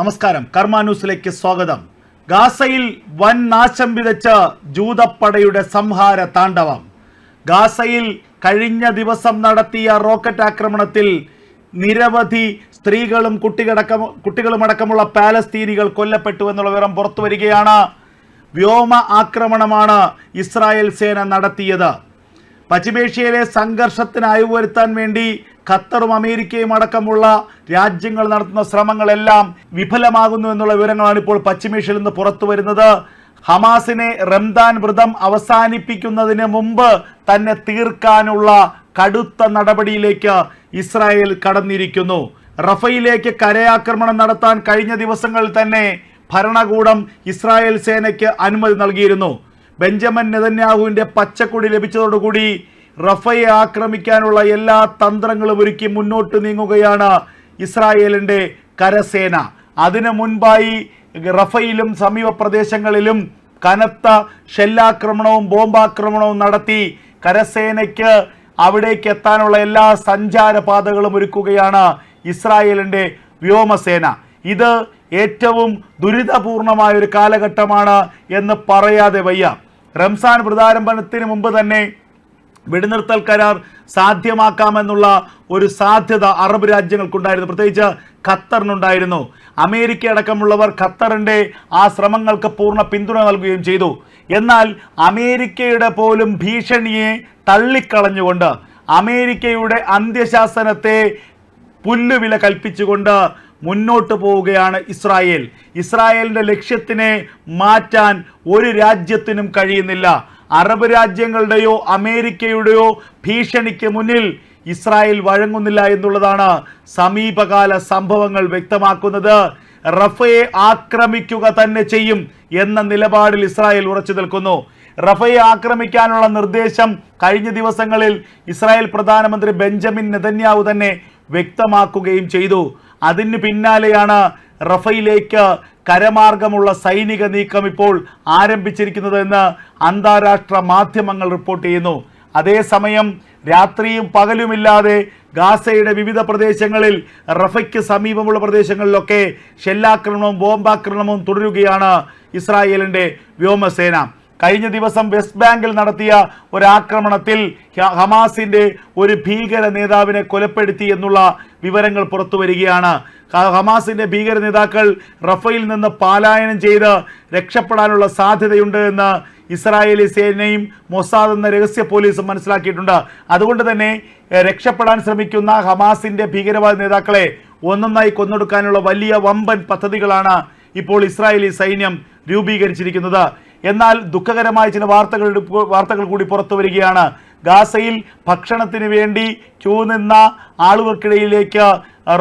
നമസ്കാരം. കർമ്മ ന്യൂസിലേക്ക് സ്വാഗതം. ഗാസയിൽ വൻ നാശം വിതച്ച ജൂതപ്പടയുടെ സംഹാര താണ്ഡവം. ഗാസയിൽ കഴിഞ്ഞ ദിവസം നടത്തിയ റോക്കറ്റ് ആക്രമണത്തിൽ നിരവധി സ്ത്രീകളും കുട്ടികളടക്കം കുട്ടികളുമടക്കമുള്ള പാലസ്തീനികൾ കൊല്ലപ്പെട്ടു എന്നുള്ള വിവരം പുറത്തു വരികയാണ്. വ്യോമ ആക്രമണമാണ് ഇസ്രായേൽ സേന നടത്തിയത്. പശ്ചിമേഷ്യയിലെ സംഘർഷത്തിന് അയവുവരുത്താൻ വേണ്ടി ഖത്തറും അമേരിക്കയും അടക്കമുള്ള രാജ്യങ്ങൾ നടത്തുന്ന ശ്രമങ്ങളെല്ലാം വിഫലമാകുന്നു എന്നുള്ള വിവരങ്ങളാണ് ഇപ്പോൾ പശ്ചിമേഷ്യയിൽ നിന്ന് പുറത്തു വരുന്നത്. ഹമാസിനെ റംദാൻ വ്രതം അവസാനിപ്പിക്കുന്നതിന് മുമ്പ് തന്നെ തീർക്കാനുള്ള കടുത്ത നടപടിയിലേക്ക് ഇസ്രായേൽ കടന്നിരിക്കുന്നു. റഫയിലേക്ക് കരയാക്രമണം നടത്താൻ കഴിഞ്ഞ ദിവസങ്ങളിൽ തന്നെ ഭരണകൂടം ഇസ്രായേൽ സേനയ്ക്ക് അനുമതി നൽകിയിരുന്നു. ബെഞ്ചമിൻ നെതന്യാഹുവിന്റെ പച്ചക്കൊടി ലഭിച്ചതോടുകൂടി റഫയെ ആക്രമിക്കാനുള്ള എല്ലാ തന്ത്രങ്ങളും ഒരുക്കി മുന്നോട്ട് നീങ്ങുകയാണ് ഇസ്രായേലിന്റെ കരസേന. അതിനു മുൻപായി റഫയിലും സമീപ പ്രദേശങ്ങളിലും കനത്ത ഷെല്ലാക്രമണവും ബോംബാക്രമണവും നടത്തി കരസേനയ്ക്ക് അവിടേക്ക് എത്താനുള്ള എല്ലാ സഞ്ചാരപാതകളും ഒരുക്കുകയാണ് ഇസ്രായേലിന്റെ വ്യോമസേന. ഇത് ഏറ്റവും ദുരിതപൂർണമായ ഒരു കാലഘട്ടമാണ് എന്ന് പറയാതെ വയ്യ. റംസാൻ പ്രതാരംഭത്തിന് മുമ്പ് തന്നെ വെടിനിർത്തൽ കരാർ സാധ്യമാക്കാമെന്നുള്ള ഒരു സാധ്യത അറബ് രാജ്യങ്ങൾക്കുണ്ടായിരുന്നു. പ്രത്യേകിച്ച് ഖത്തറിനുണ്ടായിരുന്നു. അമേരിക്ക അടക്കമുള്ളവർ ഖത്തറിന്റെ ആ ശ്രമങ്ങൾക്ക് പൂർണ പിന്തുണ നൽകുകയും ചെയ്തു. എന്നാൽ അമേരിക്കയുടെ പോലും ഭീഷണിയെ തള്ളിക്കളഞ്ഞുകൊണ്ട് അമേരിക്കയുടെ അന്ത്യശാസനത്തെ പുല്ലുവില കൽപ്പിച്ചുകൊണ്ട് മുന്നോട്ട് പോവുകയാണ് ഇസ്രായേൽ. ഇസ്രായേലിന്റെ ലക്ഷ്യത്തിനെ മാറ്റാൻ ഒരു രാജ്യത്തിനും കഴിയുന്നില്ല. അറബ് രാജ്യങ്ങളുടെയോ അമേരിക്കയുടെയോ ഭീഷണിക്ക് മുന്നിൽ ഇസ്രായേൽ വഴങ്ങുന്നില്ല എന്നുള്ളതാണ് സമീപകാല സംഭവങ്ങൾ വ്യക്തമാക്കുന്നത്. റഫയെ ആക്രമിക്കുക തന്നെ ചെയ്യും എന്ന നിലപാടിൽ ഇസ്രായേൽ ഉറച്ചു നിൽക്കുന്നു. റഫയെ ആക്രമിക്കാനുള്ള നിർദ്ദേശം കഴിഞ്ഞ ദിവസങ്ങളിൽ ഇസ്രായേൽ പ്രധാനമന്ത്രി ബെഞ്ചമിൻ നെതന്യാവു തന്നെ വ്യക്തമാക്കുകയും ചെയ്തു. അതിന് പിന്നാലെയാണ് റഫയിലേക്ക് കരമാർഗമുള്ള സൈനിക നീക്കം ഇപ്പോൾ ആരംഭിച്ചിരിക്കുന്നത് എന്ന് അന്താരാഷ്ട്ര മാധ്യമങ്ങൾ റിപ്പോർട്ട് ചെയ്യുന്നു. അതേസമയം രാത്രിയും പകലുമില്ലാതെ ഗാസയുടെ വിവിധ പ്രദേശങ്ങളിൽ റഫയ്ക്ക് സമീപമുള്ള പ്രദേശങ്ങളിലൊക്കെ ഷെല്ലാക്രമണവും ബോംബാക്രമണവും തുടരുകയാണ് ഇസ്രായേലിന്റെ വ്യോമസേന. കഴിഞ്ഞ ദിവസം വെസ്റ്റ് ബാങ്കിൽ നടത്തിയ ഒരാക്രമണത്തിൽ ഹമാസിന്റെ ഒരു ഭീകര നേതാവിനെ കൊലപ്പെടുത്തി എന്നുള്ള വിവരങ്ങൾ പുറത്തു വരികയാണ് ഹമാസിന്റെ ഭീകര നേതാക്കൾ റഫയിൽ നിന്ന് പാലായനം ചെയ്ത് രക്ഷപ്പെടാനുള്ള സാധ്യതയുണ്ട് എന്ന് ഇസ്രായേലി സേനയും മൊസാദ് എന്ന രഹസ്യ പോലീസും മനസ്സിലാക്കിയിട്ടുണ്ട്. അതുകൊണ്ട് തന്നെ രക്ഷപ്പെടാൻ ശ്രമിക്കുന്ന ഹമാസിന്റെ ഭീകരവാദ നേതാക്കളെ ഒന്നൊന്നായി കൊന്നൊടുക്കാനുള്ള വലിയ വമ്പൻ പദ്ധതികളാണ് ഇപ്പോൾ ഇസ്രായേലി സൈന്യം രൂപീകരിച്ചിരിക്കുന്നത്. എന്നാൽ ദുഃഖകരമായ ചില വാർത്തകൾ വാർത്തകൾ കൂടി പുറത്തു വരികയാണ്. ഗാസയിൽ ഭക്ഷണത്തിന് വേണ്ടി ക്യൂ നിന്ന ആളുകൾക്കിടയിലേക്ക്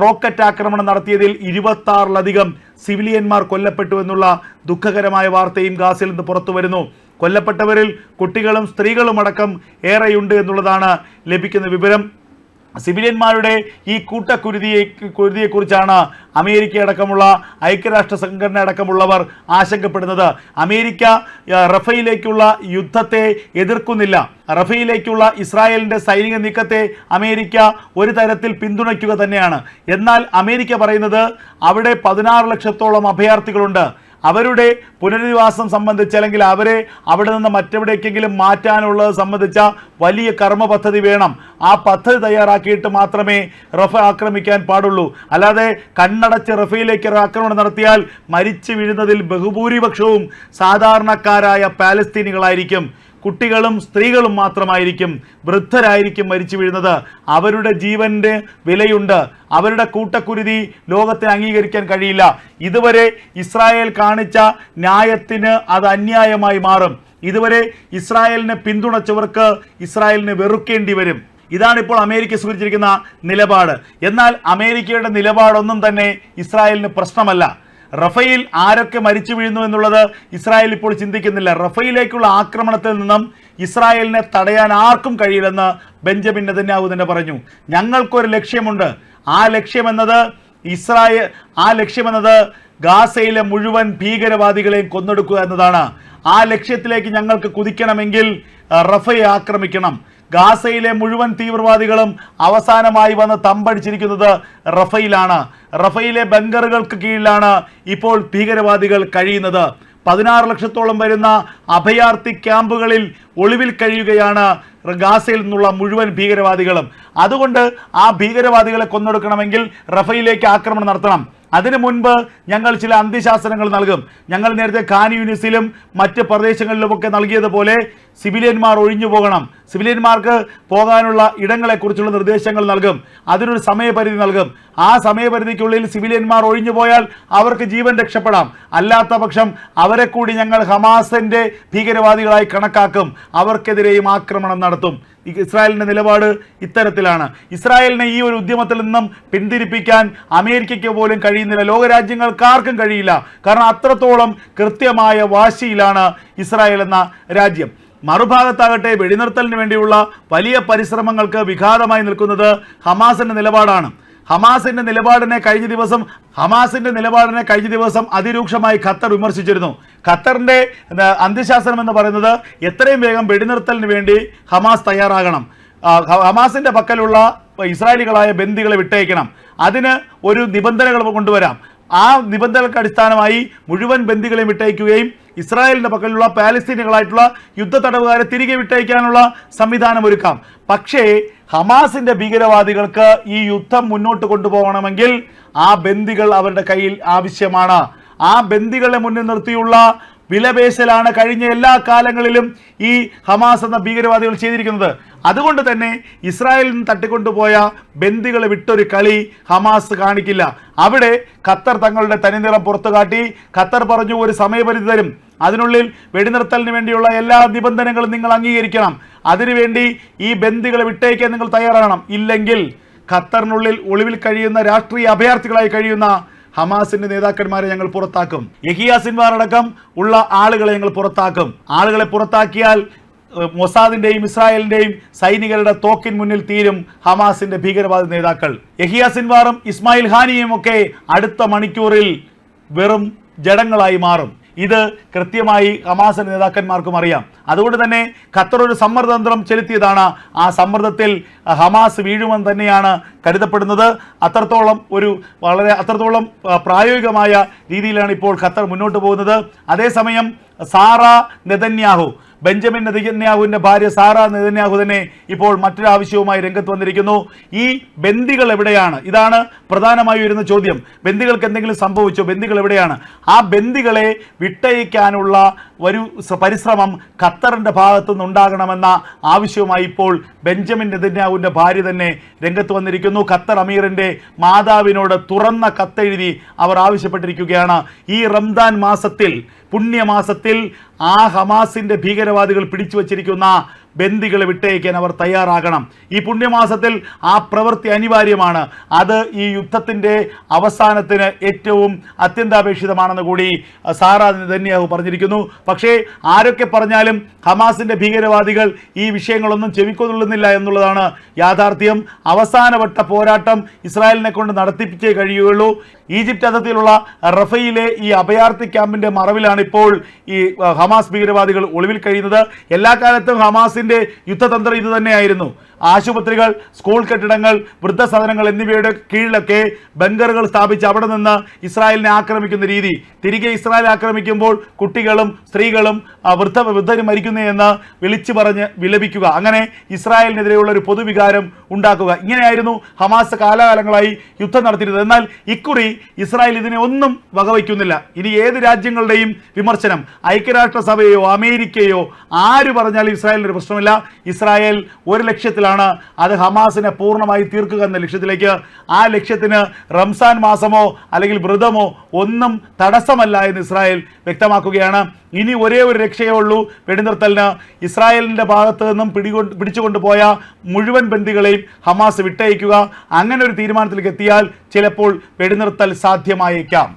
റോക്കറ്റ് ആക്രമണം നടത്തിയതിൽ ഇരുപത്തി ആറിലധികം സിവിലിയന്മാർ കൊല്ലപ്പെട്ടു എന്നുള്ള ദുഃഖകരമായ വാർത്തയും ഗാസിൽ നിന്ന് പുറത്തു വരുന്നു. കൊല്ലപ്പെട്ടവരിൽ കുട്ടികളും സ്ത്രീകളും അടക്കം ഏറെയുണ്ട് എന്നുള്ളതാണ് ലഭിക്കുന്ന വിവരം. സിവിലിയന്മാരുടെ ഈ കൂട്ടക്കുരുതിയെ കുരുതിയെക്കുറിച്ചാണ് അമേരിക്ക അടക്കമുള്ള ഐക്യരാഷ്ട്ര സംഘടന അടക്കമുള്ളവർ ആശങ്കപ്പെടുന്നത്. അമേരിക്ക റഫയിലേക്കുള്ള യുദ്ധത്തെ എതിർക്കുന്നില്ല. റഫയിലേക്കുള്ള ഇസ്രായേലിന്റെ സൈനിക നീക്കത്തെ അമേരിക്ക ഒരു തരത്തിൽ പിന്തുണയ്ക്കുക തന്നെയാണ്. എന്നാൽ അമേരിക്ക പറയുന്നത് അവിടെ പതിനാറ് ലക്ഷത്തോളം അഭയാർത്ഥികളുണ്ട്. അവരുടെ പുനരധിവാസം സംബന്ധിച്ച് അല്ലെങ്കിൽ അവരെ അവിടെ നിന്ന് മറ്റെവിടേക്കെങ്കിലും മാറ്റാനുള്ളത് സംബന്ധിച്ച വലിയ കർമ്മ പദ്ധതി വേണം. ആ പദ്ധതി തയ്യാറാക്കിയിട്ട് മാത്രമേ റഫ ആക്രമിക്കാൻ പാടുള്ളൂ. അല്ലാതെ കണ്ണടച്ച് റഫയിലേക്ക് ആക്രമണം നടത്തിയാൽ മരിച്ചു വീഴുന്നതിൽ ബഹുഭൂരിപക്ഷവും സാധാരണക്കാരായ പാലസ്തീനികളായിരിക്കും. കുട്ടികളും സ്ത്രീകളും മാത്രമായിരിക്കും വൃദ്ധരായിരിക്കും മരിച്ചു വീഴുന്നത്. അവരുടെ ജീവന്റെ വിലയുണ്ട്. അവരുടെ കൂട്ടക്കുരുതി ലോകത്തെ അംഗീകരിക്കാൻ കഴിയില്ല. ഇതുവരെ ഇസ്രായേൽ കാണിച്ച ന്യായത്തിന് അത് അന്യായമായി മാറും. ഇതുവരെ ഇസ്രായേലിനെ പിന്തുണച്ചവർക്ക് ഇസ്രായേലിനെ വെറുക്കേണ്ടി വരും. ഇതാണ് ഇപ്പോൾ അമേരിക്ക സ്വീകരിച്ചിരിക്കുന്ന നിലപാട്. എന്നാൽ അമേരിക്കയുടെ നിലപാടൊന്നും തന്നെ ഇസ്രായേലിന് പ്രശ്നമല്ല. റഫയിൽ ആരൊക്കെ മരിച്ചു വീഴുന്നു എന്നുള്ളത് ഇസ്രായേൽ ഇപ്പോൾ ചിന്തിക്കുന്നില്ല. റഫയിലേക്കുള്ള ആക്രമണത്തിൽ നിന്നും ഇസ്രായേലിനെ തടയാൻ ആർക്കും കഴിയില്ലെന്ന് ബെഞ്ചമിൻ നെതന്യാഹു തന്നെ പറഞ്ഞു. ഞങ്ങൾക്കൊരു ലക്ഷ്യമുണ്ട്. ആ ലക്ഷ്യമെന്നത് ഇസ്രായേൽ ആ ലക്ഷ്യമെന്നത് ഗാസയിലെ മുഴുവൻ ഭീകരവാദികളെയും കൊന്നൊടുക്കുക എന്നതാണ്. ആ ലക്ഷ്യത്തിലേക്ക് ഞങ്ങൾക്ക് കുതിക്കണമെങ്കിൽ റഫയെ ആക്രമിക്കണം. ഗാസയിലെ മുഴുവൻ തീവ്രവാദികളും അവസാനമായി വന്ന് തമ്പടിച്ചിരിക്കുന്നത് റഫയിലാണ്. റഫയിലെ ബങ്കറുകൾക്ക് കീഴിലാണ് ഇപ്പോൾ ഭീകരവാദികൾ കഴിയുന്നത്. പതിനാറ് ലക്ഷത്തോളം വരുന്ന അഭയാർത്ഥി ക്യാമ്പുകളിൽ ഒളിവിൽ കഴിയുകയാണ് ഗാസയിൽ നിന്നുള്ള മുഴുവൻ ഭീകരവാദികളും. അതുകൊണ്ട് ആ ഭീകരവാദികളെ കൊന്നൊടുക്കണമെങ്കിൽ റഫയിലേക്ക് ആക്രമണം നടത്തണം. അതിനു മുൻപ് ഞങ്ങൾ ചില അന്ത്യശാസനങ്ങൾ നൽകും. ഞങ്ങൾ നേരത്തെ ഖാൻ യൂണിസിലും മറ്റ് പ്രദേശങ്ങളിലുമൊക്കെ നൽകിയതുപോലെ സിവിലിയന്മാർ ഒഴിഞ്ഞു പോകണം. സിവിലിയന്മാർക്ക് പോകാനുള്ള ഇടങ്ങളെക്കുറിച്ചുള്ള നിർദ്ദേശങ്ങൾ നൽകും. അതിനൊരു സമയപരിധി നൽകും. ആ സമയപരിധിക്കുള്ളിൽ സിവിലിയന്മാർ ഒഴിഞ്ഞു പോയാൽ അവർക്ക് ജീവൻ രക്ഷപ്പെടാം. അല്ലാത്ത പക്ഷം അവരെ കൂടി ഞങ്ങൾ ഹമാസിന്റെ ഭീകരവാദികളായി കണക്കാക്കും. അവർക്കെതിരെയും ആക്രമണം നടത്തും. ഈ ഇസ്രായേലിന്റെ നിലപാട് ഇത്തരത്തിലാണ്. ഇസ്രായേലിനെ ഈ ഒരു ഉദ്യമത്തിൽ നിന്നും പിന്തിരിപ്പിക്കാൻ അമേരിക്കയ്ക്ക് പോലും കഴിയുന്നില്ല. ലോകരാജ്യങ്ങൾക്കാർക്കും കഴിയില്ല. കാരണം അത്രത്തോളം കൃത്യമായ വാശിയിലാണ് ഇസ്രായേൽ എന്ന രാജ്യം. മറുഭാഗത്താകട്ടെ വെടിനിർത്തലിന് വേണ്ടിയുള്ള വലിയ പരിശ്രമങ്ങൾക്ക് വിഘാതമായി നിൽക്കുന്നത് ഹമാസിന്റെ നിലപാടാണ്. ഹമാസിന്റെ നിലപാടിനെ കഴിഞ്ഞ ദിവസം ഹമാസിന്റെ നിലപാടിനെ കഴിഞ്ഞ ദിവസം അതിരൂക്ഷമായി ഖത്തർ വിമർശിച്ചിരുന്നു. ഖത്തറിന്റെ അന്ത്യശാസനം എന്ന് പറയുന്നത് എത്രയും വേഗം വെടിനിർത്തലിന് വേണ്ടി ഹമാസ് തയ്യാറാകണം. ഹമാസിന്റെ പക്കലുള്ള ഇസ്രായേലികളായ ബന്ദികളെ വിട്ടയക്കണം. അതിന് ഒരു നിബന്ധനകൾ കൊണ്ടുവരാം. ആ നിബന്ധനകൾക്ക് അടിസ്ഥാനമായി മുഴുവൻ ബന്ദികളെയും വിട്ടയക്കുകയും ഇസ്രായേലിന്റെ പക്കലുള്ള പാലസ്തീനുകളായിട്ടുള്ള യുദ്ധ തടവുകാരെ തിരികെ വിട്ടയക്കാനുള്ള സംവിധാനം ഒരുക്കാം. പക്ഷേ ഹമാസിന്റെ ഭീകരവാദികൾക്ക് ഈ യുദ്ധം മുന്നോട്ട് കൊണ്ടുപോകണമെങ്കിൽ ആ ബന്ദികൾ അവരുടെ കയ്യിൽ ആവശ്യമാണ്. ആ ബന്ദികളെ മുന്നിൽ നിർത്തിയുള്ള വിലപേശലാണ് കഴിഞ്ഞ എല്ലാ കാലങ്ങളിലും ഈ ഹമാസ് എന്ന ഭീകരവാദികൾ ചെയ്തിരിക്കുന്നത്. അതുകൊണ്ട് തന്നെ ഇസ്രായേലിൽ നിന്ന് തട്ടിക്കൊണ്ടുപോയ ബന്ദികളെ വിട്ടൊരു കളി ഹമാസ് കാണിക്കില്ല. അവിടെ ഖത്തർ തങ്ങളുടെ തനിനിറം പുറത്തു കാട്ടി ഖത്തർ പറഞ്ഞു ഒരു സമയപരിധി തരും. അതിനുള്ളിൽ വെടിനിർത്തലിന് വേണ്ടിയുള്ള എല്ലാ നിബന്ധനകളും നിങ്ങൾ അംഗീകരിക്കണം. അതിനുവേണ്ടി ഈ ബന്ദികളെ വിട്ടയക്കാൻ നിങ്ങൾ തയ്യാറാകണം. ഇല്ലെങ്കിൽ ഖത്തറിനുള്ളിൽ ഒളിവിൽ കഴിയുന്ന രാഷ്ട്രീയ അഭയാർത്ഥികളായി കഴിയുന്ന ഹമാസിന്റെ നേതാക്കന്മാരെ ഞങ്ങൾ പുറത്താക്കും. യഹിയ സിൻവാർ അടക്കം ഉള്ള ആളുകളെ ഞങ്ങൾ പുറത്താക്കും. ആളുകളെ പുറത്താക്കിയാൽ മൊസാദിന്റെയും ഇസ്രായേലിന്റെയും സൈനികരുടെ തോക്കിൻ മുന്നിൽ തീരും ഹമാസിന്റെ ഭീകരവാദ നേതാക്കൾ. യഹിയ സിൻവാറും ഇസ്മായിൽ ഹാനിയും ഒക്കെ അടുത്ത മണിക്കൂറിൽ വെറും ജഡങ്ങളായി മാറും. ഇത് കൃത്യമായി ഹമാസിന്റെ നേതാക്കന്മാർക്കും അറിയാം. അതുകൊണ്ട് തന്നെ ഖത്തർ ഒരു സമ്മർദ്ദതന്ത്രം ചെലുത്തിയതാണ്. ആ സമ്മർദ്ദത്തിൽ ഹമാസ് വീഴുമെന്ന് തന്നെയാണ് കരുതപ്പെടുന്നത്. അത്രത്തോളം ഒരു വളരെ അത്രത്തോളം പ്രായോഗികമായ രീതിയിലാണ് ഇപ്പോൾ ഖത്തർ മുന്നോട്ട് പോകുന്നത്. അതേസമയം സാറ നെതന്യാഹു ബെഞ്ചമിൻ നെതന്യാഹുവിന്റെ ഭാര്യ സാറ നെതന്യാഹു തന്നെ ഇപ്പോൾ മറ്റൊരു ആവശ്യവുമായി രംഗത്ത് വന്നിരിക്കുന്നു. ഈ ബന്ദികൾ എവിടെയാണ്? ഇതാണ് പ്രധാനമായി വരുന്ന ചോദ്യം. ബന്ദികൾക്ക് എന്തെങ്കിലും സംഭവിച്ചോ? ബന്ദികൾ എവിടെയാണ്? ആ ബന്ദികളെ വിട്ടയക്കാനുള്ള ഒരു പരിശ്രമം ഖത്തറിന്റെ ഭാഗത്തു നിന്നുണ്ടാകണമെന്ന ആവശ്യവുമായി ഇപ്പോൾ ബെഞ്ചമിൻ നെതന്യാഹുവിന്റെ ഭാര്യ തന്നെ രംഗത്ത് വന്നിരിക്കുന്നു. ഖത്തർ അമീറിന്റെ മാതാവിനോട് തുറന്ന കത്തെഴുതി അവർ ആവശ്യപ്പെട്ടിരിക്കുകയാണ്. ഈ റംദാൻ മാസത്തിൽ പുണ്യമാസത്തിൽ ആ ഹമാസിന്റെ ഭീകരവാദികൾ പിടിച്ചു വച്ചിരിക്കുന്ന ബന്ദികളെ വിട്ടയക്കാൻ അവർ തയ്യാറാകണം. ഈ പുണ്യമാസത്തിൽ ആ പ്രവൃത്തി അനിവാര്യമാണ്. അത് ഈ യുദ്ധത്തിന്റെ അവസാനത്തിന് ഏറ്റവും അത്യന്താപേക്ഷിതമാണെന്ന് കൂടി സാറാ ധന്യാവ് പറഞ്ഞിരിക്കുന്നു. പക്ഷേ ആരൊക്കെ പറഞ്ഞാലും ഹമാസിന്റെ ഭീകരവാദികൾ ഈ വിഷയങ്ങളൊന്നും ചെവിക്കൊള്ളുന്നില്ല എന്നുള്ളതാണ് യാഥാർത്ഥ്യം. അവസാനവട്ട പോരാട്ടം ഇസ്രായേലിനെ കൊണ്ട് നടത്തിപ്പിച്ചേ കഴിയുകയുള്ളൂ. ഈജിപ്റ്റ് അതിർത്തിയിലുള്ള റഫയിലെ ഈ അഭയാർത്ഥി ക്യാമ്പിന്റെ മറവിലാണ് ഇപ്പോൾ ഈ ഹമാസ് ഭീകരവാദികൾ ഒളിവിൽ കഴിയുന്നത്. എല്ലാ കാലത്തും ഹമാസിന്റെ യുദ്ധതന്ത്രം ഇത് തന്നെയായിരുന്നു ആശുപത്രികൾ സ്കൂൾ കെട്ടിടങ്ങൾ വൃദ്ധസദനങ്ങൾ എന്നിവയുടെ കീഴിലൊക്കെ ബങ്കറുകൾ സ്ഥാപിച്ച് അവിടെ നിന്ന് ഇസ്രായേലിനെ ആക്രമിക്കുന്ന രീതി. തിരികെ ഇസ്രായേൽ ആക്രമിക്കുമ്പോൾ കുട്ടികളും സ്ത്രീകളും വൃദ്ധ വൃദ്ധരും മരിക്കുന്നു എന്ന് വിളിച്ചു പറഞ്ഞ് വിലപിക്കുക. അങ്ങനെ ഇസ്രായേലിനെതിരെയുള്ള ഒരു പൊതുവികാരം ഉണ്ടാക്കുക. ഇങ്ങനെയായിരുന്നു ഹമാസ് കാലാകാലങ്ങളായി യുദ്ധം നടത്തിയിരുന്നത്. എന്നാൽ ഇക്കുറി ഇസ്രായേൽ ഇതിനെ ഒന്നും വകവയ്ക്കുന്നില്ല. ഇനി ഏത് രാജ്യങ്ങളുടെയും വിമർശനം? ഐക്യരാഷ്ട്രസഭയോ അമേരിക്കയോ ആര് പറഞ്ഞാലും ഇസ്രായേലിന് ഒരു പ്രശ്നമില്ല. ഇസ്രായേൽ ഒരു ലക്ഷ്യത്തിലാണ് അത് ഹമാസിനെ പൂർണമായി തീർക്കുക എന്ന ലക്ഷ്യത്തിലേക്ക്. ആ ലക്ഷ്യത്തിന് റംസാൻ മാസമോ അല്ലെങ്കിൽ വ്രതമോ ഒന്നും തടസ്സമല്ല എന്ന് ഇസ്രായേൽ വ്യക്തമാക്കുകയാണ്. ഇനി ഒരേ ഒരു രക്ഷയേ ഉള്ളൂ. വെടിനിർത്തലിന് ഇസ്രായേലിന്റെ ഭാഗത്തു നിന്നും പിടികൊണ്ട് പിടിച്ചുകൊണ്ടുപോയ മുഴുവൻ ബന്ദികളെയും ഹമാസ് വിട്ടയക്കുക. അങ്ങനെ ഒരു തീരുമാനത്തിലേക്ക് എത്തിയാൽ ചിലപ്പോൾ വെടിനിർത്തൽ സാധ്യമായേക്കാം.